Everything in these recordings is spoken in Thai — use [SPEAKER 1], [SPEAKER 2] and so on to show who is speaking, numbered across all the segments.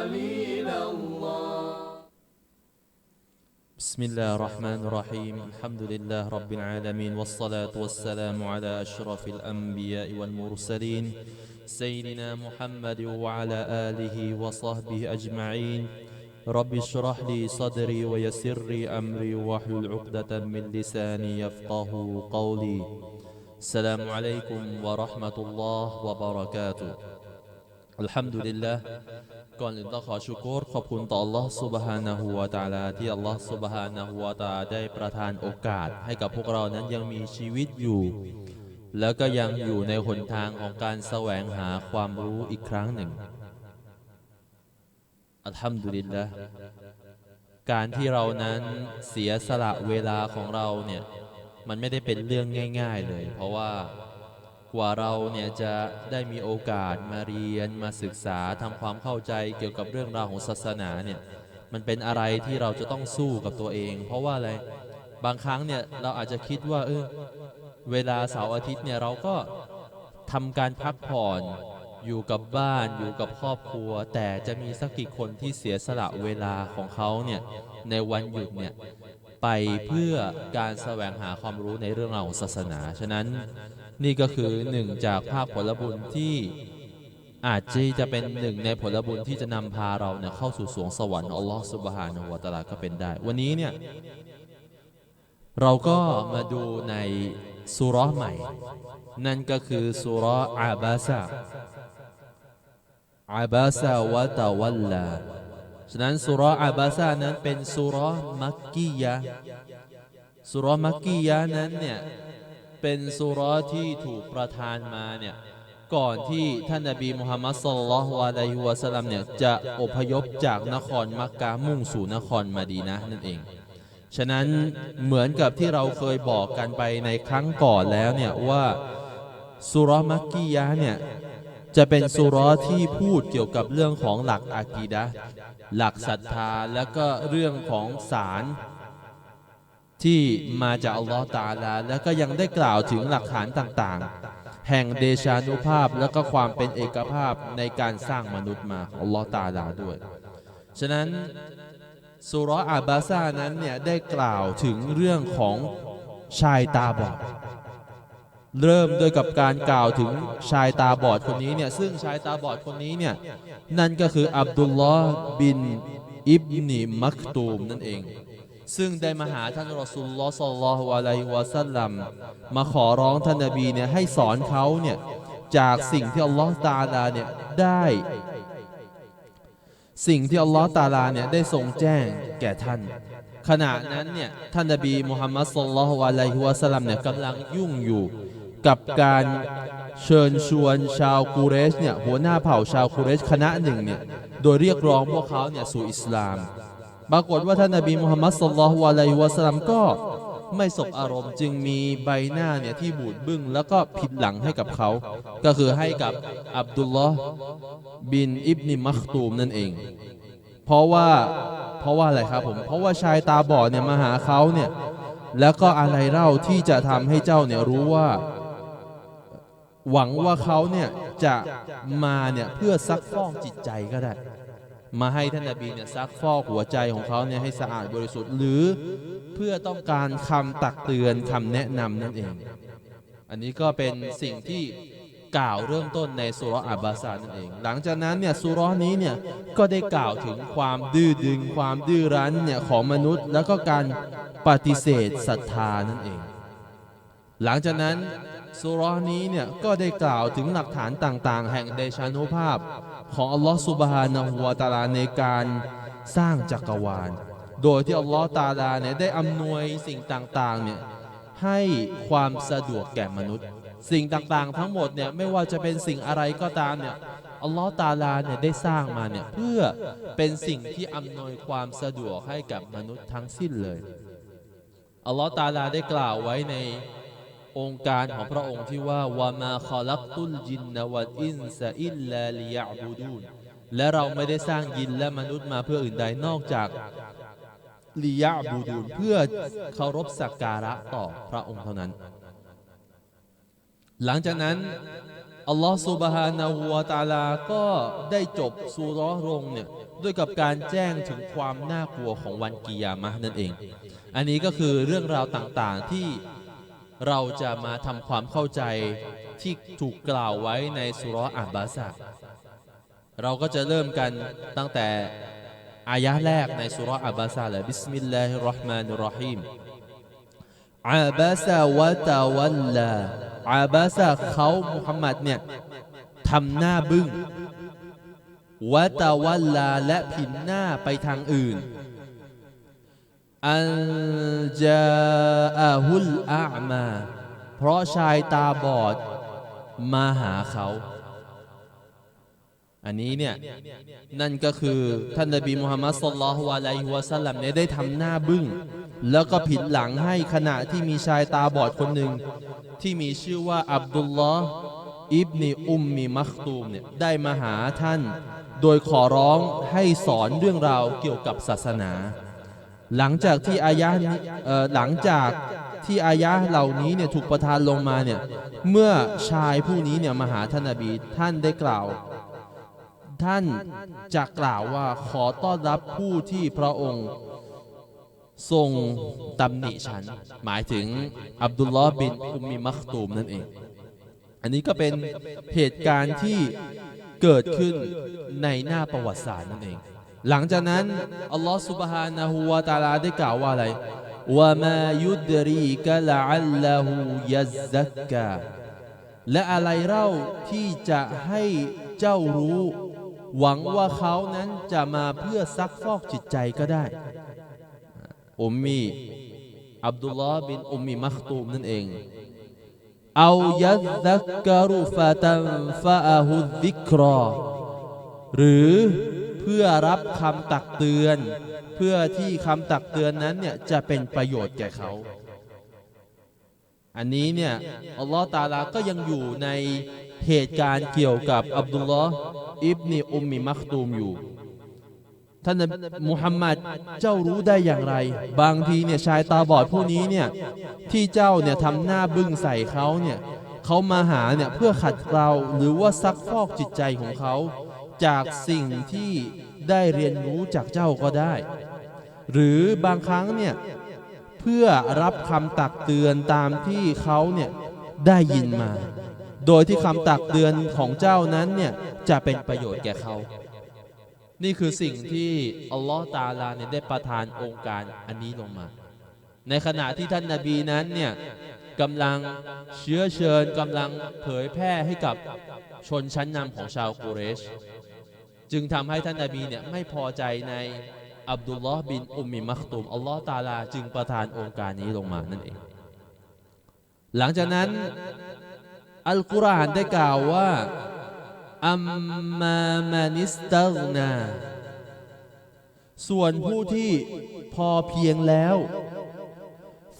[SPEAKER 1] خليل الله.
[SPEAKER 2] بسم الله الرحمن الرحيم. الحمد لله رب العالمين والصلاة والسلام على أشرف الأنبياء والمرسلين سيدنا محمد وعلى آله وصحبه أجمعين. رب اشرح لي صدري ويسر لي أمري واحلل عقدة من لساني يفقه قولي. السلام عليكم ورحمة الله وبركاته. الحمد لله ก่อนอื่นต้องขอชูโกรขอบคุณต่อ Allah Subhanahu wa Taala ที่ Allah Subhanahu wa Taala ได้ประทานโอกาสให้กับพวกเรานั้นยังมีชีวิตอยู่ แล้วก็ยังอยู่ในหนทางของการแสวงหาความรู้อีกครั้งหนึ่งอัลฮัมดุลิลละการที่เรานั้นเสียสละเวลาของเราเนี่ยมันไม่ได้เป็นเรื่องง่าย ๆเลย เพราะว่า กว่าเราเนี่ยจะได้มีโอกาสมาเรียนมาศึกษาทำความเข้าใจเกี่ยวกับเรื่องราวของศาสนาเนี่ยมันเป็นอะไรที่เราจะต้องสู้กับตัวเอง เพราะว่าอะไรบางครั้งเนี่ยเราอาจจะคิดว่าเออเวลาเสาร์อาทิตย์เนี่ยเราก็ทำการพักผ่อนอยู่กับบ้านอยู่กับครอบครัว แต่จะมีสักกี่คนที่เสียสละเวลาของเขาเนี่ยในวันหยุดเนี่ยไปเพื่อการแสวงหาความรู้ในเรื่องราวของศาสนา ฉะนั้น นี่ก็คือหนึ่งจากภาคผลบุญที่อาจจะจะเป็นหนึ่งในผลบุญที่จะนำพาเราเนี่ยเข้าสู่สวงสวรรค์อัลลอฮฺสุบฮานะฮูวะตะอาลาก็เป็นได้ วันนี้เนี่ยเราก็มาดูในสุราะห์ใหม่ นั่นก็คือสุราะห์อาบาซาอาบาซาวะตะวัลลาฉะนั้นสุราะห์อาบาซานั้นเป็นสุราะห์มักกียะสุราะห์มักกียะนั้นเนี่ย เป็นสุรา์ที่ถูกประทานมาเนี่ยก่อนที่ท่านนบีมุฮัมมัดสุลลัลฮุอะลัยฮิวะสลัมเนี่ยจะอพยพจากนครมักกะมุ่งสู่นครมาดีนะนั่นเอง ฉะนั้นเหมือนกับที่เราเคยบอกกันไปในครั้งก่อนแล้วเนี่ยว่าสุร์มักกียะเนี่ยจะเป็นสุร์ที่พูดเกี่ยวกับเรื่องของหลักอากีดะหลักศรัทธา แล้วก็เรื่องของศาล ที่มาจากอัลลอฮ์ตาลา แล้วก็ยังได้กล่าวถึงหลักฐานต่างๆ แห่งเดชานุภาพและก็ความเป็นเอกภาพในการสร้างมนุษย์มาอัลลอฮ์ตาลาด้วย ฉะนั้นสุราะห์อาบาซานั้นเนี่ยได้กล่าวถึงเรื่องของชายตาบอดเริ่มโดยกับการกล่าวถึงชายตาบอดคนนี้เนี่ยซึ่งชายตาบอดคนนี้เนี่ยนั่นก็คืออับดุลลอฮ์บินอิบนีมักตูมนั่นเอง ซึ่งได้มาหาท่านรอสุลลอฮ์สัลลัลลอฮุอะลัยฮิวะสัลลัมมาขอร้องท่านนบีเนี่ยให้สอนเขาเนี่ยจากสิ่งที่อัลลอฮ์ตาลาเนี่ยได้สิ่งที่อัลลอฮ์ตาลาเนี่ยได้ทรงแจ้งแก่ท่าน ขณะนั้นเนี่ยท่านนบีมุฮัมมัดสุลลัลฮุอะลัยฮิวะสัลลัมเนี่ยกำลังยุ่งอยู่กับการเชิญชวนชาวกูเรชเนี่ยหัวหน้าเผ่าชาวกูเรชคณะหนึ่งเนี่ยโดยเรียกร้องพวกเขาเนี่ยสู่อิสลาม ปรากฏว่าท่านนบีมุฮัมมัดสุลลัลลอฮุอะลัยฮิวะสัลลัมก็ไม่สบอารมณ์จึงมีใบหน้าเนี่ยที่บูดบึ้งแล้วก็ผิดหลังให้กับเขา ก็คือให้กับอับดุลลอฮ์บินอิบนิมัคตูมนั่นเอง เพราะว่าเพราะว่าอะไรครับผม เพราะว่าชายตาบอดเนี่ยมาหาเขาเนี่ยแล้วก็อะไรเล่าที่จะทำให้เจ้าเนี่ยรู้ว่า หวังว่าเขาเนี่ยจะมาเนี่ยเพื่อซักฟอกจิตใจก็ได้ มาให้ท่านนบีเนี่ยซักฟอกหัวใจของเขาเนี่ยให้สะอาดบริสุทธิ์ หรือเพื่อต้องการคำตักเตือนคำแนะนำนั่นเอง อันนี้ก็เป็นสิ่งที่กล่าวเริ่มต้นในสุรอับบาซานั่นเอง หลังจากนั้นเนี่ยสุรนี้เนี่ยก็ได้กล่าวถึงความดื้อดึง ความดื้อรั้นเนี่ยของมนุษย์ แล้วก็การปฏิเสธศรัทธานั่นเอง หลังจากนั้นสุรนี้เนี่ยก็ได้กล่าวถึงหลักฐานต่าง ๆ แห่งเดชานุภาพ ของอัลลอฮฺสุบฮานะฮูวะตาลาในการสร้างจักรวาล โดยที่อัลลอฮฺตาลาเนี่ยได้อำนวยสิ่งต่างๆเนี่ยให้ความสะดวกแก่มนุษย์ สิ่งต่างๆ ทั้งหมดเนี่ยไม่ว่าจะเป็นสิ่งอะไรก็ตามเนี่ยอัลลอฮฺตาลาเนี่ยได้สร้างมาเนี่ยเพื่อเป็นสิ่งที่อำนวยความสะดวกให้กับมนุษย์ทั้งสิ้นเลยอัลลอฮฺตาลาได้กล่าวไว้ใน องค์การของพระองค์ที่ว่าวามาคอลักตุลจินนวัลอินซาอิลลาลิยะบูดูนและเราไม่ได้สร้างยินและมนุษย์มาเพื่ออื่นใดนอกจากลิยะบูดูนเพื่อเคารพสักการะต่อพระองค์เท่านั้น หลังจากนั้นอัลลอฮฺซุบฮานะฮูวตาลาก็ได้จบซูราะห์ลงเนี่ยด้วยกับการแจ้งถึงความน่ากลัวของวันกิยามะห์นั่นเอง อันนี้ก็คือเรื่องราวต่างๆที่ เราจะมาทำความเข้าใจที่ถูกกล่าวไว้ในสุราะห์อับบาสะเราก็จะเริ่มกันตั้งแต่อายะแรกในสุราะห์อับบาสะเลยบิสมิลลาฮิรราะห์มานิรราะฮีมอาบาสะวะตะวัลลาอาบาสะเขามุฮัมมัดเนี่ยทำหน้าบึ้งวะตะวัลลาและผินหน้าไปทางอื่น อันจาอะฮุลอามา เพราะชายตาบอดมาหาเขา อันนี้เนี่ย นั่นก็คือ ท่านนบีมุฮัมมัดสุลลัลฮุอะลัยฮิวะสัลลัมเนี่ยได้ทำหน้าบึ้ง แล้วก็ผินหลังให้ขณะที่มีชายตาบอดคนหนึ่ง ที่มีชื่อว่าอับดุลลอฮ์อิบนีอุมมีมัคตูมเนี่ยได้มาหาท่าน โดยขอร้องให้สอนเรื่องราวเกี่ยวกับศาสนา หลังจากที่อายะหลังจากที่อายะเหล่านี้เนี่ยถูกประทานลงมาเนี่ยเมื่อชายผู้นี้เนี่ยมาหาท่านนบีท่านได้กล่าว ท่านจะกล่าวว่าขอต้อนรับผู้ที่พระองค์ทรงตำหนิฉัน หมายถึงอับดุลลอฮ์บินอุมมิมัคตูมนั่นเอง อันนี้ก็เป็นเหตุการณ์ที่เกิดขึ้นในหน้าประวัติศาสตร์นั่นเอง หลังจากนั้น อัลลอฮ์ سبحانه และ تعالى ได้กล่าวว่าอะไรว่ามายุดรีกะละอัลลอฮูยัซซักกาและอะไรเล่าที่จะให้เจ้ารู้ หวังว่าเขานั้นจะมาเพื่อซักฟอกจิตใจก็ได้ อุมมีอับดุลลอฮ์บินอุมมีมัคตูมนั่นเอง เอายัดดักการุฟะตันฟะอะฮุดิกรอ หรือ เพื่อรับคำตักเตือน เพื่อที่คำตักเตือนนั้นเนี่ยจะเป็นประโยชน์แก่เขา อันนี้เนี่ยอัลลอฮ์ตาลาก็ยังอยู่ในเหตุการณ์เกี่ยวกับอับดุลลอฮ์อิบนีอุมมีมัคตูมอยู่ท่านมุฮัมมัดเจ้ารู้ได้อย่างไร บางทีเนี่ยชายตาบอดผู้นี้เนี่ยที่เจ้าเนี่ยทำหน้าบึ้งใส่เขาเนี่ยเขามาหาเนี่ยเพื่อขัดเกลาหรือว่าซักฟอกจิตใจของเขา จากสิ่งที่ได้เรียนรู้จากเจ้าก็ได้ หรือบางครั้งเนี่ยเพื่อรับคำตักเตือนตามที่เขาเนี่ยได้ยินมา โดยที่คำตักเตือนของเจ้านั้นเนี่ยจะเป็นประโยชน์แก่เขา นี่คือสิ่งที่อัลลอฮ์ตาลาเนี่ยได้ประทานองค์การอันนี้ลงมา ในขณะที่ท่านนาบีนั้นเนี่ยกำลังเชื้อเชิญกำลังเผยแพร่ให้กับชนชั้นนำของชาวกุเรช จึงทำให้ท่านนาบีเนี่ยไม่พอใจในอับดุลลอฮ์บินอุมมิมัคตูมอัลลอฮ์ตาลา จึงประทานองค์การนี้ลงมานั่นเอง หลังจากนั้นอัลกุรอานได้กล่าวว่าอัมมามานิสตักนาส่วนผู้ที่พอเพียงแล้ว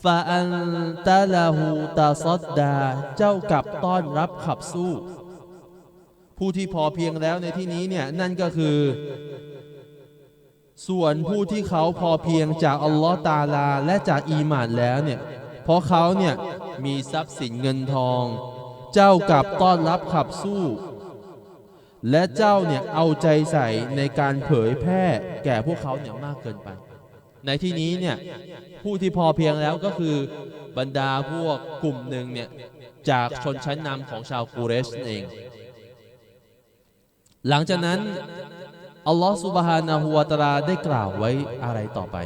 [SPEAKER 2] ฟาอันตะลาหูตาซอดดา เจ้ากับต้อนรับขับสู้ ผู้ที่พอเพียงแล้วในที่นี้เนี่ยนั่นก็คือ ส่วนผู้ที่เขาพอเพียงจากอัลลอฮ์ตาลาและจากอีหมานแล้วเนี่ยเพราะเขาเนี่ยมีทรัพย์สินเงินทอง เจ้ากับต้อนรับขับสู้ และเจ้าเนี่ยเอาใจใส่ในการเผยแพร่แก่พวกเขาเนี่ยมากเกินไป ในที่นี้เนี่ยผู้ที่พอเพียงแล้วก็คือบรรดาพวกกลุ่มหนึ่งเนี่ยจากชนชั้นนำของชาวกูเรชเอง หลังจากนั้น อัลลอฮฺสุบฮานะฮูวตะอาได้กล่าวไว้อะไรต่อไป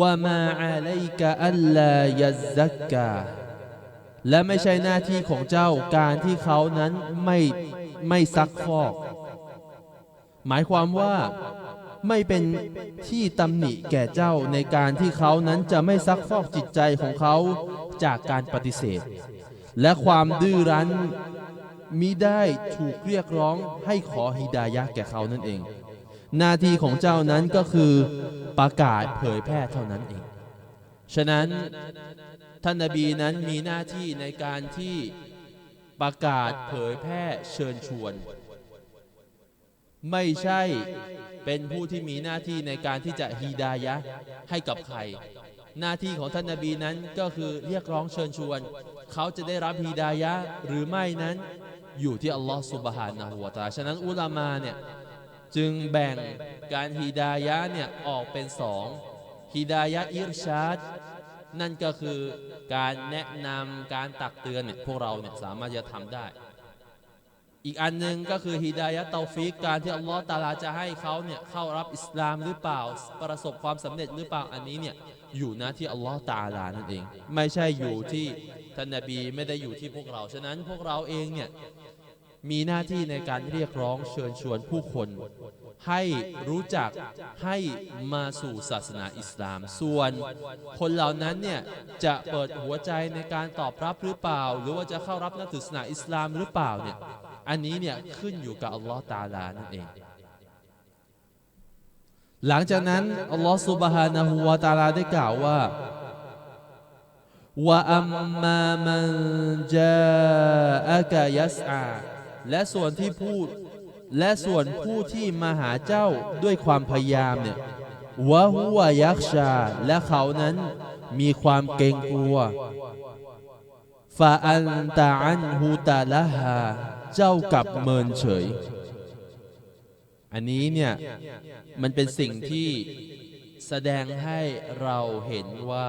[SPEAKER 2] ว่ามาอาลัยกะอัลลายัซักกาและไม่ใช่หน้าที่ของเจ้าการที่เขานั้นไม่ไม่ซักฟอก หมายความว่าไม่เป็นที่ตำหนิแก่เจ้าในการที่เขานั้นจะไม่ซักฟอกจิตใจของเขาจากการปฏิเสธ และความดื้อรั้น มิได้ถูกเรียกร้องให้ขอฮิดายะแก่เขานั่นเอง หน้าที่ของเจ้านั้นก็คือประกาศเผยแพร่เท่านั้นเอง ฉะนั้นท่านนบีนั้นมีหน้าที่ในการที่ประกาศเผยแพร่เชิญชวน ไม่ใช่เป็นผู้ที่มีหน้าที่ในการที่จะฮีดายะให้กับใคร หน้าที่ของท่านนบีนั้นก็คือเรียกร้องเชิญชวน เขาจะได้รับฮีดายะหรือไม่นั้น อยู่ที่อัลลอฮ์สุบฮานะฮูวตาฉะนั้นอุลามาเนี่ยจึงแบ่งการฮิดายะเนี่ยออกเป็นสองฮิดายะอิรชาดนั่นก็คือการแนะนำการตักเตือนเนี่ยพวกเราเนี่ยสามารถจะทำได้ อีกอันหนึ่งก็คือฮิดายะเตาฟิกการที่อัลลอฮ์ตาลาจะให้เขาเนี่ยเข้ารับอิสลามหรือเปล่าประสบความสำเร็จหรือเปล่าอันนี้เนี่ยอยู่น้าที่อัลลอฮ์ตาลานั่นเอง ไม่ใช่อยู่ที่ท่านนบีไม่ได้อยู่ที่พวกเรา ฉะนั้นพวกเราเองเนี่ย มีหน้าที่ในการเรียกร้องเชิญชวนผู้คน ให้รู้จักให้มาสู่ศาสนาอิสลาม ส่วน คนเหล่านั้นเนี่ยจะเปิดหัวใจในการตอบรับหรือเปล่า หรือว่าจะเข้ารับนับถือศาสนาอิสลามหรือเปล่าเนี่ยอันนี้เนี่ยขึ้นอยู่กับอัลลอฮ์ตาลานั่นเอง หลังจากนั้นอัลลอฮ์ซุบฮานะฮูวะตะอาลาได้กล่าวว่าวะอัมมามันจาอะกะยัสอา และส่วนที่พูดและส่วนผู้ที่มาหาเจ้าด้วยความพยายามเนี่ยวะฮุวยักชา และเขานั้นมีความเกรงกลัวฟาอันตาอันฮูตาละฮาเจ้ากับเมินเฉย อันนี้เนี่ย มันเป็นสิ่งที่แสดงให้เราเห็นว่า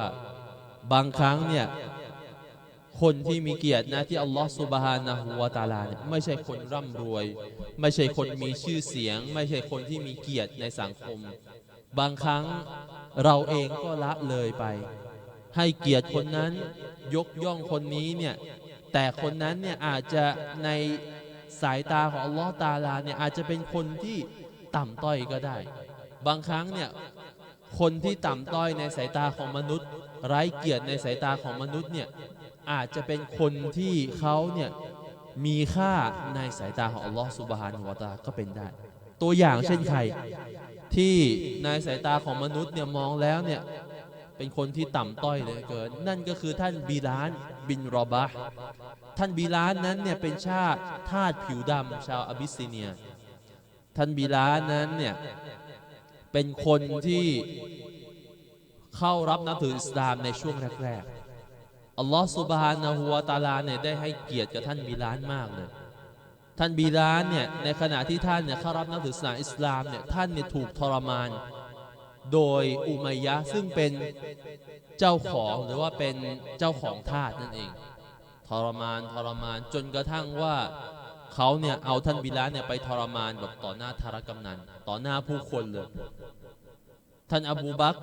[SPEAKER 2] บางครั้งเนี่ย คนที่มีเกียรตินะที่อัลลอฮฺสุบฮานะฮูวาตาลาเนี่ยไม่ใช่คนร่ำรวย ไม่ใช่คนมีชื่อเสียง ไม่ใช่คนที่มีเกียรติในสังคม บางครั้งเราเองก็ละเลยไป ให้เกียรติคนนั้นยกย่องคนนี้เนี่ยแต่คนนั้นเนี่ยอาจจะในสายตาของอัลลอฮฺตาอาลาเนี่ยอาจจะเป็นคนที่ต่ำต้อยก็ได้ บางครั้งเนี่ยคนที่ต่ำต้อยในสายตาของมนุษย์ ไร้เกียรติในสายตาของมนุษย์เนี่ย อาจจะเป็นคนที่เขาเนี่ยมีค่าในสายตาของอัลลอฮฺสุบฮานะฮูวะตาลาก็เป็นได้ ตัวอย่างเช่นใครที่ในสายตาของมนุษย์เนี่ยมองแล้วเนี่ยเป็นคนที่ต่ำต้อยเลยเกิน นั่นก็คือท่านบีลานบินรอบะท่านบีลานนั้นเนี่ยเป็นชาติทาสผิวดำชาวอาบิสซิเนีย ท่านบีลานนั้นเนี่ยเป็นคนที่เข้ารับนับถืออิสลามในช่วงแรกๆ อัลลอฮฺสุบฮานะฮูวตาลาเนี่ยได้ให้เกียรติกับท่านบีลานมากเลยท่านบีลานเนี่ยในขณะที่ท่านเนี่ยเข้ารับนับถือศาสนาอิสลามเนี่ยท่านเนี่ยถูกทรมาน โดยอุมัยยะซึ่งเป็นเจ้าของหรือว่าเป็นเจ้าของทาสนั่นเอง ทรมานทรมานจนกระทั่งว่าเขาเนี่ยเอาท่านบิลาลเนี่ยไปทรมานแบบต่อหน้าธารกำนันต่อหน้าผู้คนเลยท่านอบูบัก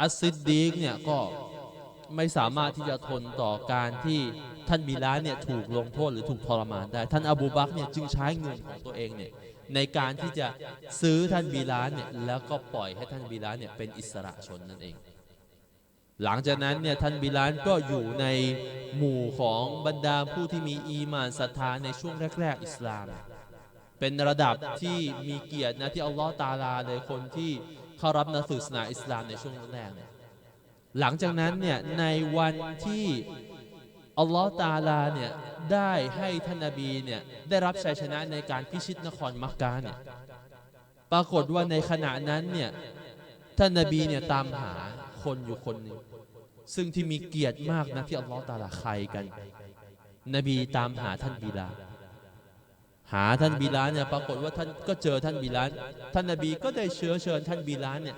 [SPEAKER 2] อัสซิดดีกเนี่ยก็ ไม่สามารถที่จะทนต่อการที่ท่านบิลาลเนี่ยถูกลงโทษหรือถูกทรมานได้ ท่านอบูบักเนี่ยจึงใช้เงินของตัวเองเนี่ยในการที่จะซื้อท่านบิลาลเนี่ยแล้วก็ปล่อยให้ท่านบิลาลเนี่ยเป็นอิสระชนนั่นเอง หลังจากนั้นเนี่ยท่านบิลาลก็อยู่ในหมู่ของบรรดาผู้ที่มีอีมานศรัทธาในช่วงแรก ๆ อิสลาม เป็นระดับที่มีเกียรตินะที่อัลลอฮ์ตาลาเลยคนที่เข้ารับนับถือศาสนาอิสลามในช่วงแรกเนี่ย หลังจากนั้นเนี่ยในวันที่อัลลอฮ์ตาลาเนี่ยได้ให้ท่านนบีเนี่ยได้รับชัยชนะในการพิชิตนครมักกะเนี่ยปรากฏว่าในขณะนั้นเนี่ยท่านนบีเนี่ยตามหาคนอยู่คนหนึ่งซึ่งที่มีเกียรติมากนะที่อัลลอฮ์ตาลาใครกัน นบีตามหาท่านบิลาลหาท่านบิลาลเนี่ยปรากฏว่าท่านก็เจอท่านบิลาลท่านนบีก็ได้เชื้อเชิญท่านบิลาลเนี่ย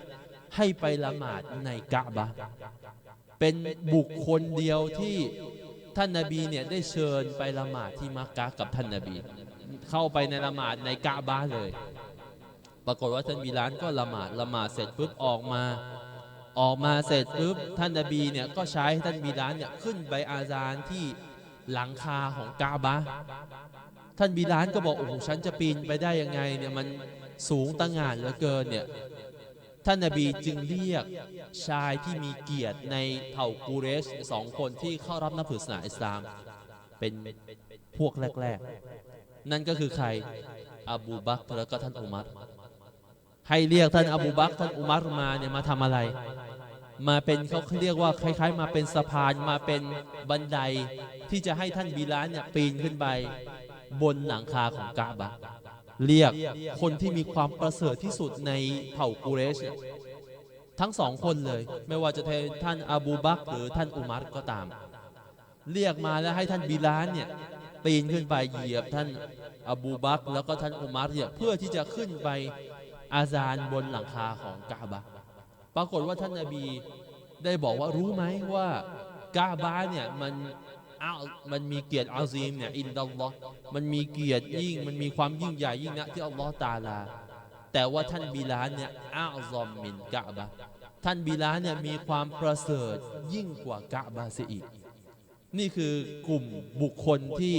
[SPEAKER 2] ให้ไปละหมาดในกะบะเป็นบุคคลเดียวที่ท่านนบีเนี่ยได้เชิญไปละหมาดที่มักกะกับท่านนบี เข้าไปในละหมาดในกะบะเลย ปรากฏว่าท่านบิลาลก็ละหมาดละหมาดเสร็จปุ๊บออกมาออกมาเสร็จปุ๊บท่านนบีเนี่ยก็ใช้ท่านบิลาลเนี่ยขึ้นไปอาซานที่หลังคาของกาบะท่านบิลาลก็บอกโอ้โหฉันจะปีนไปได้ยังไงเนี่ยมันสูงตั้งงานเหลือเกินเนี่ย ท่านนบีจึงเรียกชายที่มีเกียรติในเผ่ากูเรชสองคนที่เข้ารับนับถือศาสนาอิสลาม เป็นพวกแรก ๆ นั่นก็คือใครอบูบักรแล้วก็ท่านอุมัรให้เรียกท่านอบูบักรท่านอุมัรมาเนี่ยมาทำอะไร มาเป็นเขาเรียกว่าคล้ายๆ มาเป็นสะพานมาเป็นบันไดที่จะให้ท่านบิลาลเนี่ยปีนขึ้นไปบนหลังคาของกาบะห์ เรียกคนที่มีความประเสริฐที่สุดในเผ่ากูเรชเนี่ยทั้งสองคนเลย ไม่ว่าจะเป็นท่านอบูบักรหรือท่านอุมัรก็ตาม เรียกมาแล้วให้ท่านบิลาลเนี่ยปีนขึ้นไปเหยียบท่านอบูบักรแล้วก็ท่านอุมัรเนี่ยเพื่อที่จะขึ้นไปอาซานบนหลังคาของกาบะห์ปรากฏว่าท่านนบีได้บอกว่ารู้ไหมว่ากาบะห์เนี่ยมัน อามันมีเกียรติอาซีมเนี่ยอินดัลลอฮ์มันมีเกียรติยิ่ง มันมีความยิ่งใหญ่ยิ่งนะที่อัลลอฮ์ตาลา แต่ว่าท่านบิลาลเนี่ยอาซอมมินกะบะท่านบิลาลเนี่ยมีความประเสริฐยิ่งกว่ากะบะเสียอีก นี่คือกลุ่มบุคคลที่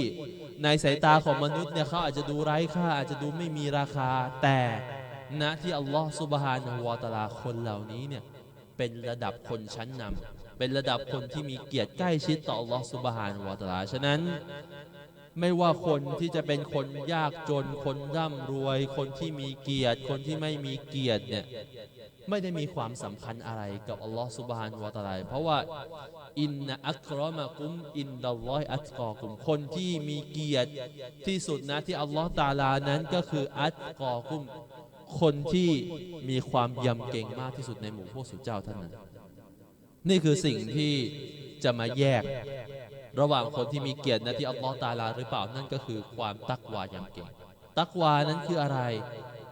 [SPEAKER 2] ในสายตาของมนุษย์เนี่ยเขาอาจจะดูไร้ค่าอาจจะดูไม่มีราคา แต่ณที่อัลลอฮ์ซุบฮานะฮูวะตาลาคนเหล่านี้เนี่ยเป็นระดับคนชั้นนำ เป็นระดับคนที่มีเกียรติใกล้ชิดต่ออัลลอฮ์ซุบฮานวะตาลาฉะนั้น ไม่ว่าคนที่จะเป็นคนยากจนคนร่ำรวย คนที่มีเกียรติ คนที่ไม่มีเกียรติเนี่ยไม่ได้มีความสำคัญอะไรกับอัลลอฮ์ซุบฮานวะตาลาเพราะว่าอินนะอัครอมะกุมอินดัลลอฮิอัตกอกุมคนที่มีเกียรติที่สุดนะที่อัลลอฮ์ตาลานั้นก็คืออัตกอกุมคนที่มีความยำเกรงมากที่สุดในหมู่พวกสุเจ้าท่านนั้น นี่คือสิ่งที่จะมาแยก ระหว่างคนที่มีเกียรตินะที่อัลลอฮ์ตาลาหรือเปล่านั่นก็คือความตักวายำเกรงตักวานั้นคืออะไร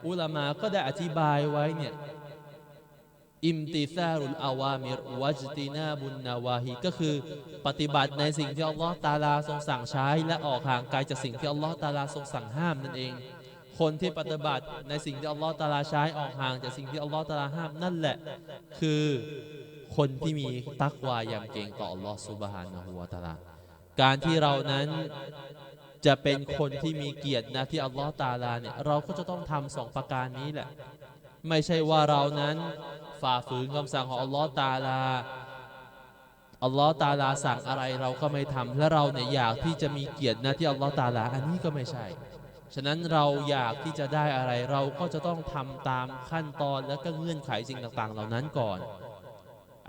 [SPEAKER 2] อุลามาก็ได้อธิบายไว้เนี่ยอิมติซารุลอาวามิรวัจตินาบุนนาวาฮีก็คือปฏิบัติในสิ่งที่อัลลอฮ์ตาลาทรงสั่งใช้ และออกห่างไกลจากสิ่งที่อัลลอฮ์ตาลาทรงสั่งห้ามนั่นเอง คนที่ปฏิบัติในสิ่งที่อัลลอฮ์ตาลาใช้ออกห่างจากสิ่งที่อัลลอฮ์ตาลาห้ามนั่นแหละ คือ คนที่มีตักวายำเกรงต่ออัลลอฮ์ซุบฮานะฮูวะตาลาการที่เรานั้นจะเป็นคนที่มีเกียรตินะที่อัลลอฮ์ตาลาเนี่ยเราก็จะต้องทำสองประการนี้แหละ ไม่ใช่ว่าเรานั้นฝ่าฝืนคำสั่งของอัลลอฮ์ตาลาอัลลอฮ์ตาลาสั่งอะไรเราก็ไม่ทำและเราเนี่ยอยากที่จะมีเกียรตินะที่อัลลอฮ์ตาลา อันนี้ก็ไม่ใช่ ฉะนั้นเราอยากที่จะได้อะไรเราก็จะต้องทำตามขั้นตอนและก็เงื่อนไขสิ่งต่างๆ เหล่านั้นก่อน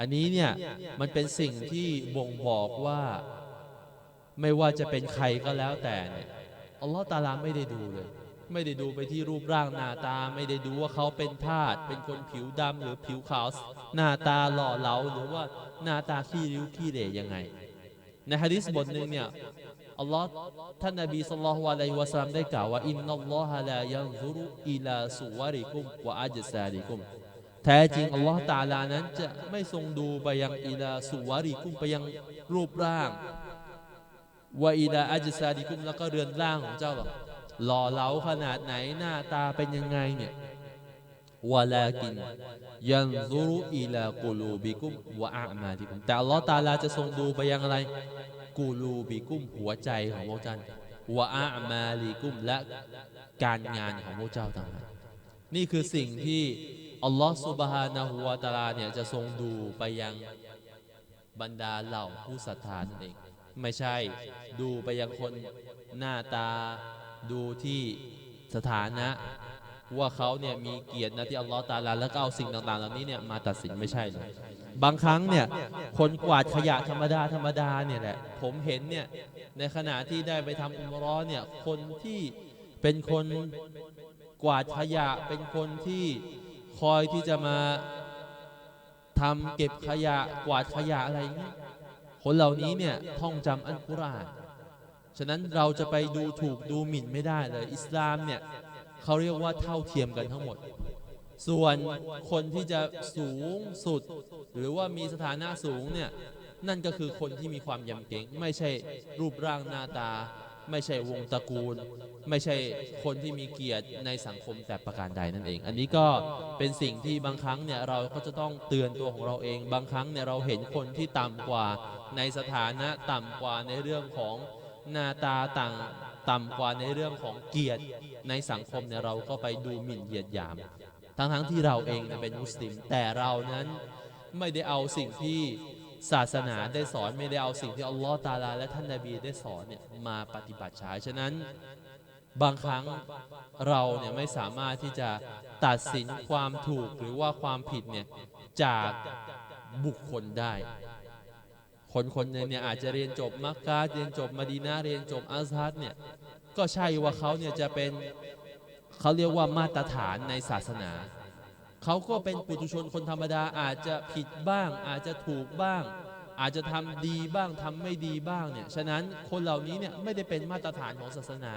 [SPEAKER 2] อันนี้เนี่ยมันเป็นสิ่งที่บ่งบอกว่า ไม่ว่าจะเป็นใครก็แล้วแต่เนี่ยอัลลอฮ์ตาลาไม่ได้ดูเลย ไม่ได้ดูไปที่รูปร่างหน้าตา ไม่ได้ดูว่าเขาเป็นทาสเป็นคนผิวดำหรือผิวขาวหน้าตาหล่อเหลาหรือว่าหน้าตาขี้ริ้วขี้เหร่ยังไง ในฮะดิษบทหนึ่งเนี่ยอัลลอฮ์ท่านนบีสัลลัลลอฮุอะลัยฮิวะสัลลัมได้กล่าวว่าอินนัลลอฮะลายันซุรุอิลาสุวาริกุมวะอัจซาดิกุม แท้จริงอัลลอฮ์ตาลานั้นจะไม่ทรงดูไปยังอิลาสุวาริกุมไปยังรูปร่างวะอิลาอัจซาดิกุมแล้วก็เรือนร่างของเจ้าหรอกหล่อเหลาขนาดไหนหน้าตาเป็นยังไงเนี่ยวะลากินยันซุรุอิลากูลูบิกุมวะอามาดิกุมแต่อัลลอฮ์ตาลาจะทรงดูไปยังอะไรกูลูบิกุมหัวใจของพวกเจ้าวะอามาลิกุมและการงานของพวกเจ้าต่างหากนี่คือสิ่งที่ อัลลอฮ์สุบฮานะฮูวะตาลาเนี่ยจะทรงดูไปยังบรรดาเหล่าผู้ศรัทธานั่นเอง ไม่ใช่ดูไปยังคนหน้าตาดูที่สถานะ ว่าเขาเนี่ยมีเกียรตินะที่อัลลอฮ์ตาลาแล้วก็เอาสิ่งต่างๆ เหล่านี้เนี่ยมาตัดสินไม่ใช่เลยบางครั้งเนี่ยคนกวาดขยะธรรมดาธรรมดาเนี่ยแหละผมเห็นเนี่ยในขณะที่ได้ไปทำอุมเรอเนี่ยคนที่เป็นคนกวาดขยะเป็นคนที่ คอยที่จะมาทำเก็บขยะกวาดขยะอะไรอย่างเงี้ยคนเหล่านี้เนี่ยท่องจำอัลกุรอานฉะนั้นเราจะไปดูถูกดูหมิ่นไม่ได้เลย อิสลามเนี่ยเขาเรียกว่าเท่าเทียมกันทั้งหมด ส่วนคนที่จะสูงสุด หรือว่ามีสถานะสูงเนี่ยนั่นก็คือคนที่มีความยำเกรงไม่ใช่รูปร่างหน้าตา ไม่ใช่วงตระกูล ไม่ใช่คนที่มีเกียรติในสังคมแต่ประการใดนั่นเอง อันนี้ก็เป็นสิ่งที่บางครั้งเนี่ยเราก็จะต้องเตือนตัวของเราเอง บางครั้งเนี่ยเราเห็นคนที่ต่ำกว่าในสถานะต่ำกว่าในเรื่องของหน้าตาต่างต่ำกว่าในเรื่องของเกียรติในสังคมเนี่ยเราก็ไปดูหมิ่นเหยียดหยาม ทั้งทั้งๆที่เราเองเนี่ยเป็นมุสลิม แต่เรานั้นไม่ได้เอาสิ่งที่ ศาสนาได้สอนไม่ได้เอาสิ่งที่อัลลอฮ์ตาลาและท่านนาบีได้สอนเนี่ยมาปฏิบัติใช้ฉะนั้นบางครั้งเราเนี่ยไม่สามารถที่จะตัดสินความถูกหรือว่าความผิดเนี่ยจากบุคคลได้ คนคนนึงเนี่ยอาจจะเรียนจบมักกะเรียนจบมะดีนะห์เรียนจบอัซฮัดเนี่ยก็ใช่ว่าเขาเนี่ยจะเป็นเขาเรียกว่ามาตรฐานในศาสนา เขาก็เป็นปุถุชนคนธรรมดาอาจจะผิดบ้าง อาจจะถูกบ้าง อาจจะทำดีบ้างทำไม่ดีบ้างเนี่ยฉะนั้นคนเหล่านี้เนี่ยไม่ได้เป็นมาตรฐานของศาสนา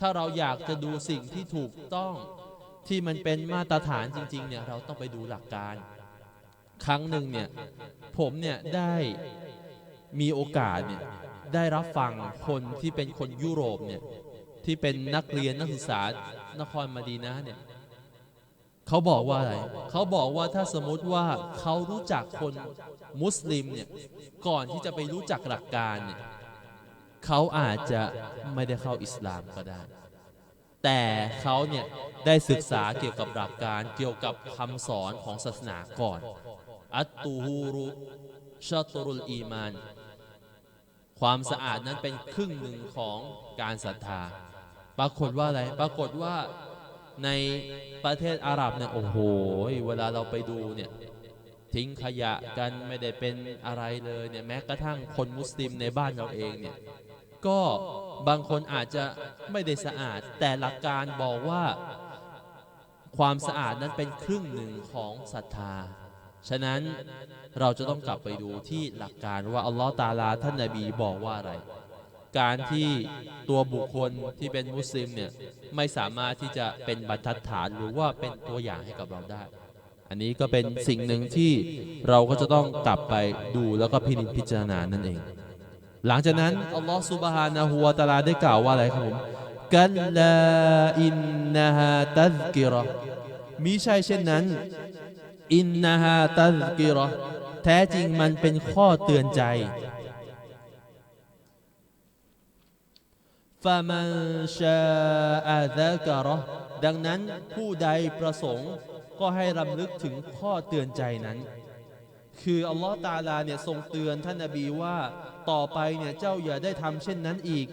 [SPEAKER 2] ถ้าเราอยากจะดูสิ่งที่ถูกต้องที่มันเป็นมาตรฐานจริงๆเนี่ยเราต้องไปดูหลักการ ครั้งหนึ่งเนี่ยผมเนี่ยได้มีโอกาสเนี่ยได้รับฟังคนที่เป็นคนยุโรปเนี่ยที่เป็นนักเรียนนักศึกษานครมาดีนะเนี่ย เขาบอกว่าอะไร เขาบอกว่าถ้าสมมติว่าเขารู้จักคนมุสลิมเนี่ย ก่อนที่จะไปรู้จักหลักการเนี่ยเขาอาจจะไม่ได้เข้าอิสลามก็ได้ แต่เขาเนี่ยได้ศึกษาเกี่ยวกับหลักการเกี่ยวกับคำสอนของศาสนาก่อน อัตตูฮูรุชาตรุลอีมาน ความสะอาดนั้นเป็นครึ่งหนึ่งของการศรัทธา ปรากฏว่าอะไร ปรากฏว่า ในประเทศอาหรับเนี่ยโอ้โหเวลาเราไปดูเนี่ยทิ้งขยะกันไม่ได้เป็นอะไรเลยเนี่ยแม้กระทั่งคนมุสลิมในบ้านเราเองเนี่ยก็บางคนอาจจะไม่ได้สะอาด แต่หลักการบอกว่าความสะอาดนั้นเป็นครึ่งหนึ่งของศรัทธา ฉะนั้นเราจะต้องกลับไปดูที่หลักการว่าอัลลอฮ์ตาลาท่านนาบีบอกว่าอะไร การที่ตัวบุคคลที่เป็นมุสลิมเนี่ยไม่สามารถที่จะเป็นบรรทัดฐานหรือว่าเป็นตัวอย่างให้กับเราได้ อันนี้ก็เป็นสิ่งหนึ่งที่เราก็จะต้องกลับไปดูแล้วก็พินิจพิจารณานั่นเอง หลังจากนั้นอัลลอฮ์ซุบฮานะฮูวะตาลาได้กล่าวว่าอะไรครับผมกัลลาอินนะฮาตัซกิราะห์มิใช่เช่นนั้นอินนาฮาตัซกิราะห์แท้จริงมันเป็นข้อเตือนใจ ฟามันชาอาซะกะราะห์ดังนั้นผู้ใดประสงค์ก็ให้รำลึกถึงข้อเตือนใจนั้น คืออัลลอฮ์ตาลาเนี่ยทรงเตือนท่านนบีว่าต่อไปเนี่ยเจ้าอย่าได้ทำเช่นนั้นอีก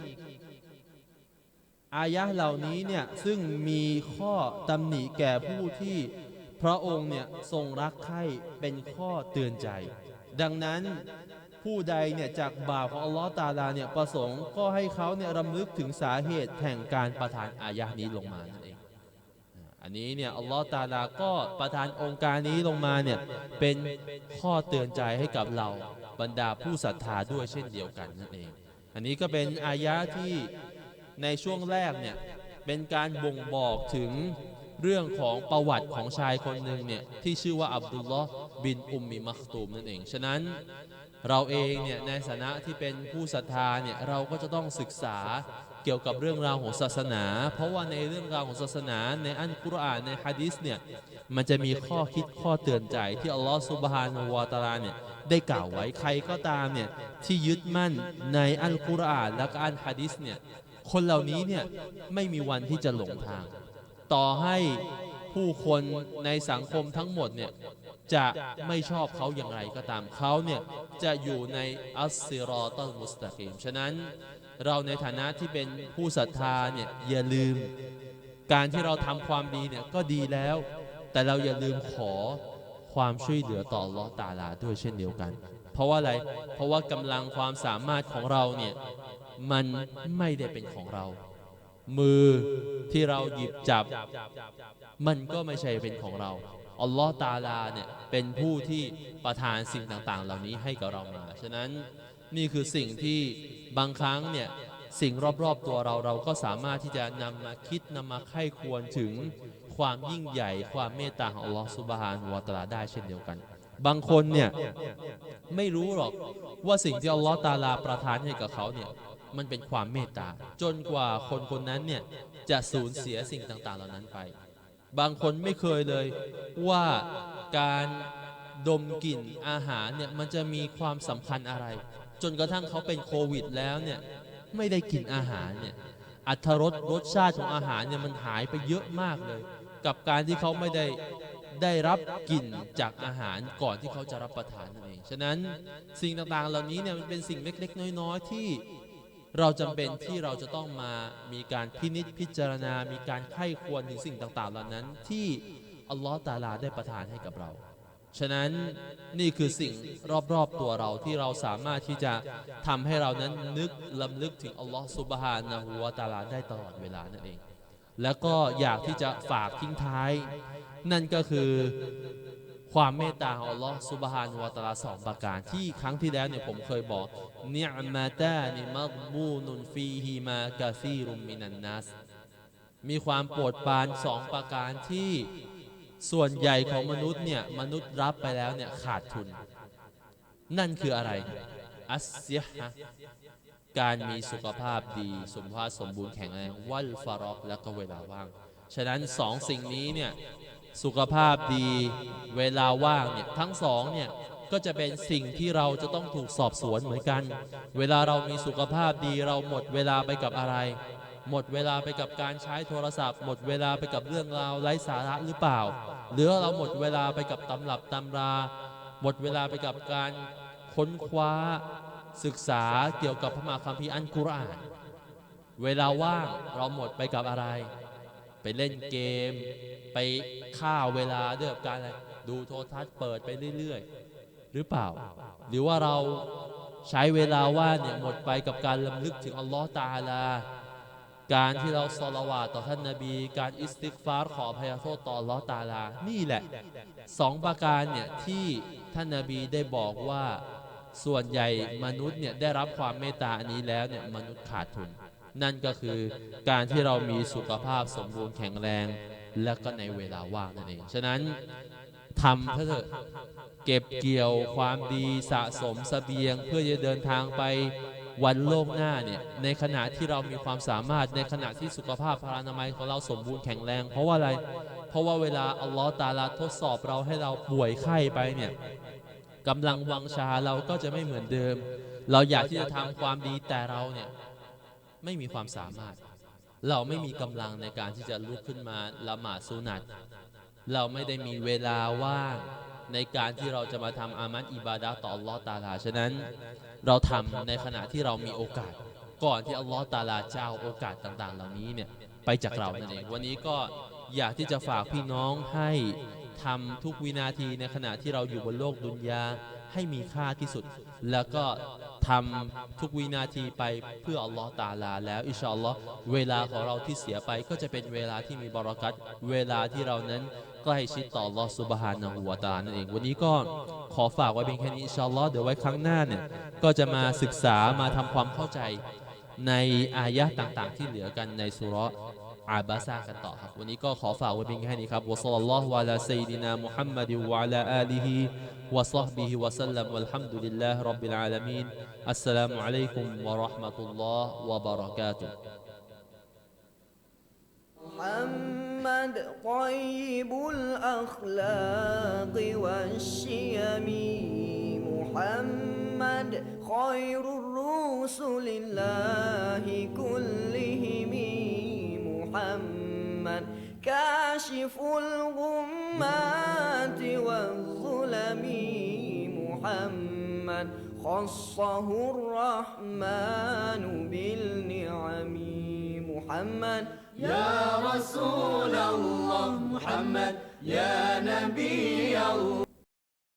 [SPEAKER 2] อายะเหล่านี้เนี่ยซึ่งมีข้อตำหนิแก่ผู้ที่พระองค์เนี่ยทรงรักใคร่เป็นข้อเตือนใจ ดังนั้น ผู้ใดเนี่ยจากบาวของอัลลอฮ์ตาลาเนี่ยประสงค์ก็ให้เขาเนี่ยรำลึกถึงสาเหตุแห่งการประทานอายะนี้ลงมานั่นเอง อันนี้เนี่ยอัลลอฮ์ตาลาก็ประทานองค์การนี้ลงมาเนี่ยเป็นข้อเตือนใจให้กับเราบรรดาผู้ศรัทธาด้วยเช่นเดียวกันนั่นเอง อันนี้ก็เป็นอายะที่ในช่วงแรกเนี่ยเป็นการบ่งบอกถึงเรื่องของประวัติของชายคนหนึ่งเนี่ยที่ชื่อว่าอับดุลลอฮ์บินอุมมิมัคตูมนั่นเอง ฉะนั้น เราเองเนี่ยในฐานะที่เป็นผู้ศรัทธาเนี่ยเราก็จะต้องศึกษาเกี่ยวกับเรื่องราวของศาสนา เพราะว่าในเรื่องราวของศาสนาในอันกุรอานในฮะดิษเนี่ยมันจะมีข้อคิดข้อเตือนใจที่อัลลอฮฺซุบฮานะฮูวาตาลาเนี่ยได้กล่าวไว้ใครก็ตามเนี่ยที่ยึดมั่นในอัลกุรอานและก็อันฮะดิษเนี่ยคนเหล่านี้เนี่ยไม่มีวันที่จะหลงทาง ต่อให้ ผู้คนในสังคมทั้งหมดเนี่ยจะไม่ชอบเขาอย่างไรก็ตามเขาเนี่ยจะอยู่ในอัสซิรอตัลมุสตะกีมฉะนั้นเราในฐานะที่เป็นผู้ศรัทธาเนี่ยอย่าลืม การที่เราทำความดีเนี่ยก็ดีแล้ว แต่เราอย่าลืมขอความช่วยเหลือต่อลอตาลาด้วยเช่นเดียวกัน เพราะว่าอะไร เพราะว่ากำลังความสามารถของเราเนี่ยมันไม่ได้เป็นของเรา มือที่เราหยิบจับ มันก็ไม่ใช่เป็นของเราอัลลอฮ์ตาลาเนี่ยเป็นผู้ที่ประทานสิ่งต่างๆ เหล่านี้ให้กับเรามาฉะนั้นนี่คือสิ่งที่บางครั้งเนี่ยสิ่งรอบๆตัวเราเราก็สามารถที่จะนำมาคิดนำมาไข้ควรถึงความยิ่งใหญ่ ความเมตตาของอัลลอฮ์ซุบฮานวะตาลาได้เช่นเดียวกัน บางคนเนี่ยไม่รู้หรอกว่าสิ่งที่อัลลอฮ์ตาลาประทานให้กับเขาเนี่ยมันเป็นความเมตตา จนกว่าคนคนนั้นเนี่ยจะสูญเสียสิ่งต่างๆ เหล่านั้นไป บางคนไม่เคยเลยว่าการดมกลิ่นอาหารเนี่ยมันจะมีความสำคัญอะไร จนกระทั่งเขาเป็นโควิดแล้วเนี่ยไม่ได้กินอาหารเนี่ยอัตรสรสชาติของอาหารเนี่ยมันหายไปเยอะมากเลย กับการที่เขาไม่ได้ได้รับกลิ่นจากอาหารก่อนที่เขาจะรับประทานนั่นเอง ฉะนั้นสิ่งต่างๆเหล่านี้เนี่ยมันเป็นสิ่งเล็กๆ น้อยๆที่ เราจำเป็นที่เราจะต้องมามีการพินิจพิจารณา มีการไข้ควรถึงสิ่งต่าง ๆ เหล่านั้นที่อัลลอฮ์ตาลาได้ประทานให้กับเรา ฉะนั้นนี่คือสิ่งรอบ ๆ ตัวเราที่เราสามารถที่จะทำให้เรานั้นนึกลำลึกถึงอัลลอฮ์ซุบฮานะฮูวะตาลาได้ตลอดเวลานั่นเอง แล้วก็อยากที่จะฝากทิ้งท้าย นั่นก็คือ ความเมตตาของอัลลอฮ์ซุบฮานุวะตาลาสองประการ ที่ครั้งที่แล้วเนี่ยผมเคยบอกเนียมาตานิมักบูนุนฟีฮิมากาซีรุมมินันนัสมีความโปรดปรานสองประการที่ส่วนใหญ่ของมนุษย์เนี่ยมนุษย์รับไปแล้วเนี่ยขาดทุน นั่นคืออะไร อัสเซียฮะการมีสุขภาพดีสมภาพสมบูรณ์แข็งแรงวัลฟารอกและก็เวลาว่าง ฉะนั้นสองสิ่งนี้เนี่ย สุขภาพดี เวลาว่างเนี่ยทั้งสองเนี่ยก็จะเป็นสิ่งที่เราจะต้องถูกสอบสวนเหมือนกัน เวลาเรามีสุขภาพดีเราหมดเวลาไปกับอะไร หมดเวลาไปกับการใช้โทรศัพท์ หมดเวลาไปกับเรื่องราวไร้สาระหรือเปล่า หรือเราหมดเวลาไปกับตำรับตำรา หมดเวลาไปกับการค้นคว้าศึกษาเกี่ยวกับพระมหาคัมภีร์อันกุรอาน เวลาว่างเราหมดไปกับอะไร ไปเล่นเกม ไปฆ่าเวลาด้วยกับการอะไรดูโทรทัศน์เปิดไปเรื่อยๆ หรือเปล่า หรือว่าเราใช้เวลาว่างเนี่ยหมดไปกับการลำลึกถึงอัลลอฮ์ตาลา การที่เราสละวาต่อท่านนาบี การอิสติกฟาร์ขออภัยโทษต่ออัลลอฮ์ตาอาลา นี่แหละสองประการเนี่ยที่ท่านนาบีได้บอกว่าส่วนใหญ่มนุษย์เนี่ยได้รับความเมตตาอันนี้แล้วเนี่ยมนุษย์ขาดทุน นั่นก็คือการที่เรามีสุขภาพสมบูรณ์แข็งแรง และก็ในเวลาว่างนั่นเอง ฉะนั้นทำเถอเก็บเกี่ยวความดีสะสมเสบียง เพื่อจะเดินทางไปวันโลกหน้าเนี่ยในขณะที่เรามีความสามารถในขณะที่สุขภาพพลานามัยของเราสมบูรณ์แข็งแรง เพราะว่าอะไร เพราะว่าเวลาอัลลอฮ์ตาลาทดสอบเราให้เราป่วยไข้ไปเนี่ยกำลังวังชาเราก็จะไม่เหมือนเดิม เราอยากที่จะทำความดีแต่เราเนี่ย ไม่มีความสามารถ เราไม่มีกำลังในการที่จะลุกขึ้นมาละหมาดสุนัตเราไม่ได้มีเวลาว่างในการที่เราจะมาทำอามัดอิบาดะห์ต่ออัลลอฮ์ตาลา ฉะนั้น เราทำในขณะที่เรามีโอกาส ก่อนที่อัลลอฮ์ตาลาจะเอาโอกาสต่างๆ เหล่านี้เนี่ยไปจากเรานั่นเองวันนี้ก็อยากที่จะฝากพี่น้องให้ทำทุกวินาทีในขณะที่เราอยู่บนโลกดุนยา ให้มีค่าที่สุด แล้วก็ทำทุกวินาทีไปเพื่ออัลลอฮ์ตาลา แล้วอิชาอัลลอฮ์เวลาของเราที่เสียไปก็จะเป็นเวลาที่มีบารักัตเวลาที่เรานั้นใกล้ชิดต่ออัลลอฮ์ซุบฮานะฮูวตะอานั่นเอง วันนี้ก็ขอฝากไว้เพียงแค่นี้อิชาอัลลอฮ์เดี๋ยวไว้ครั้งหน้าเนี่ยก็จะมาศึกษามาทำความเข้าใจในอายะห์ต่างๆ ที่เหลือกันในสุร อาบาซากันต่อครับ วันนี้ก็ขอฝากไว้เพียงแค่นี้ครับวะซัลลัลลอฮุอะลาซัยยิดินามุฮัมมัดวะอะลาอาลีฮิวะซอฮบิฮิวะซัลลัมวัลฮัมดุลิลลาฮิร็อบบิลอาลามีนอัสสลามุอะลัยกุมวะเราะห์มะตุลลอฮ์วะบะเราะกาตุฮ์
[SPEAKER 1] محمد طيب الأخلاق والشيم محمد خير الرسل الله كلهم محمد كاشف الغمات والظلم محمد. خصه الرحمن بالنعم محمد.
[SPEAKER 3] يا رسول الله محمد يا نبي الله.